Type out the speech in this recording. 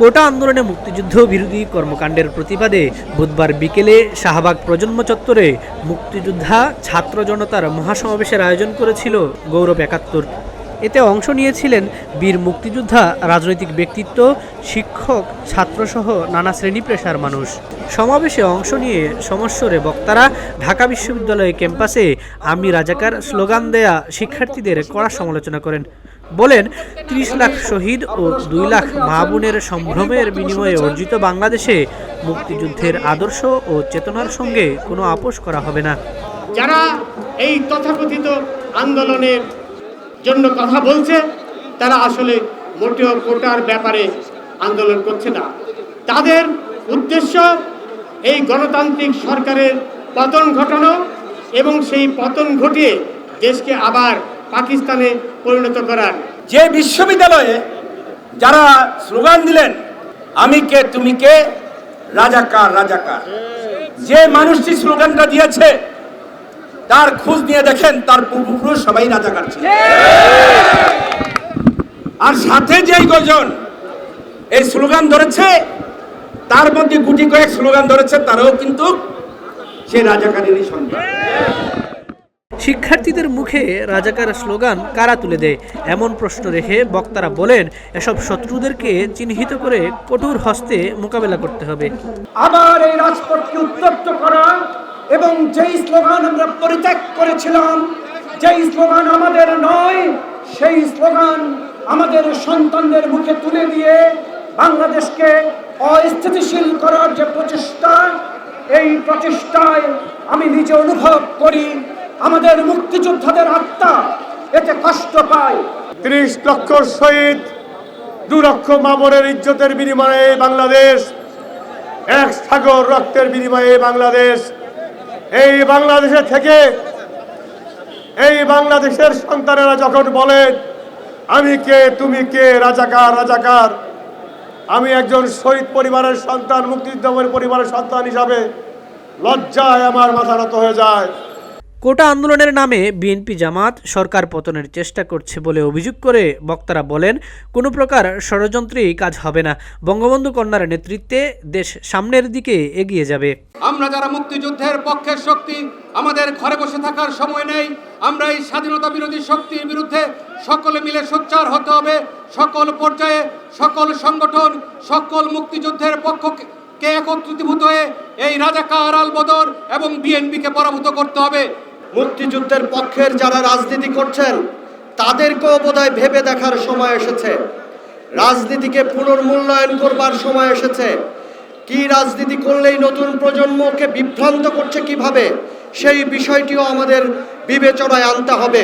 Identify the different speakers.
Speaker 1: কোটা আন্দোলনে মুক্তিযুদ্ধ বিরোধী কর্মকাণ্ডের প্রতিবাদে বুধবার বিকেলে শাহবাগ প্রজন্ম চত্বরে মুক্তিযোদ্ধা ছাত্র জনতার মহাসমাবেশের আয়োজন করেছিল গৌরব একাত্তর। এতে অংশ নিয়েছিলেন বীর মুক্তিযোদ্ধা, রাজনৈতিক ব্যক্তিত্ব, শিক্ষক, ছাত্রসহ নানা শ্রেণি পেশার মানুষ। সমাবেশে অংশ নিয়ে সমস্বরে বক্তারা ঢাকা বিশ্ববিদ্যালয় ক্যাম্পাসে আমি রাজাকার স্লোগান দেয়া শিক্ষার্থীদের কড়া সমালোচনা করেন। বলেন, ত্রিশ লাখ শহীদ ও দুই লাখ মা বোনের সম্ভ্রমের বিনিময়ে অর্জিত বাংলাদেশে মুক্তিযুদ্ধের আদর্শ ও চেতনার সঙ্গে কোনো আপোষ করা হবে না।
Speaker 2: যারা এই তথাকথিত আন্দোলনের জন্য কথা বলছে, তারা আসলে মোটেও কোটার ব্যাপারে আন্দোলন করছে না। তাদের উদ্দেশ্য এই গণতান্ত্রিক সরকারের পতন ঘটানো এবং সেই পতন ঘটিয়ে দেশকে আবার পাকিস্তানে পরিণত করার।
Speaker 3: যে বিশ্ববিদ্যালয়ে যারা স্লোগান দিলেন, আমি কে, তুমি কে রাজাকার রাজাকার যে মানুষটি স্লোগানটা দিয়েছে, তার খোঁজ নিয়ে দেখেন, তার পূর্বপুরুষ সবাই রাজাকার ছিল। আর সাথে যেই কজন এই স্লোগান ধরেছে, তার মধ্যে গুটি কয়েক স্লোগান ধরেছে, তারাও কিন্তু সে রাজাকারেরই সন্তান।
Speaker 1: শিক্ষার্থীদের মুখে রাজাকার স্লোগান কারা তুলে দেয়? এমন প্রশ্ন রেখে বক্তারা বলেন, এসব শত্রুদেরকে চিহ্নিত করে কঠোর হস্তে মোকাবেলা করতে হবে।
Speaker 4: আবার এই রাজপথকে উত্তপ্ত করা এবং যেই স্লোগান আমরা পরিত্যাগ করেছিলাম, যেই স্লোগান আমাদের নয়, সেই স্লোগান আমাদের সন্তানদের মুখে তুলে দিয়ে বাংলাদেশকে অস্থিতিশীল করার যে প্রচেষ্টা, এই প্রচেষ্টায় আমি নিজে অনুভব করি। আমাদের মুক্তিযোদ্ধাদের আত্মা এতে কষ্ট পায়।
Speaker 2: ত্রিশ লক্ষ শহীদ, দু লক্ষ মামরের ইজ্জতের বিনিময়ে বাংলাদেশ, এক সাগর রক্তের বিনিময়ে বাংলাদেশ। এই বাংলাদেশে থেকে, এই বাংলাদেশের সন্তানেরা যখন বলেন আমি কে, তুমি কে, রাজাকার রাজাকার? আমি একজন শহীদ পরিবারের সন্তান, মুক্তিযোদ্ধা পরিবারের সন্তান হিসাবে লজ্জায় আমার মাথা নত হয়ে যায়।
Speaker 1: কোটা আন্দোলনের নামে বিএনপি জামাত সরকার পতনের চেষ্টা করছে বলে অভিযোগ করে বক্তারা বলেন, কোনো প্রকার ষড়যন্ত্রেই কাজ হবে না। বঙ্গবন্ধু কন্যার নেতৃত্বে দেশ সামনের দিকে এগিয়ে যাবে।
Speaker 5: আমরা যারা মুক্তিযুদ্ধের পক্ষের শক্তি, আমাদের ঘরে বসে থাকার সময় নেই। আমরা এই স্বাধীনতা বিরোধী শক্তির বিরুদ্ধে সকলে মিলে সোচ্চার হতে হবে। সকল পর্যায়ে সকল সংগঠন, সকল মুক্তিযুদ্ধের পক্ষকে একত্রিতভূত হয়ে এই রাজাকার আল বদর এবং বিএনপিকে পরাভূত করতে হবে।
Speaker 6: মুক্তিযুদ্ধের পক্ষের যারা রাজনীতি করছেন, তাদেরকেও বোধহয় ভেবে দেখার সময় এসেছে। রাজনীতিকে পুনর্মূল্যায়ন করবার সময় এসেছে। কি রাজনীতি করলেই নতুন প্রজন্মকে বিভ্রান্ত করছে কীভাবে, সেই বিষয়টিও আমাদের বিবেচনায় আনতে হবে।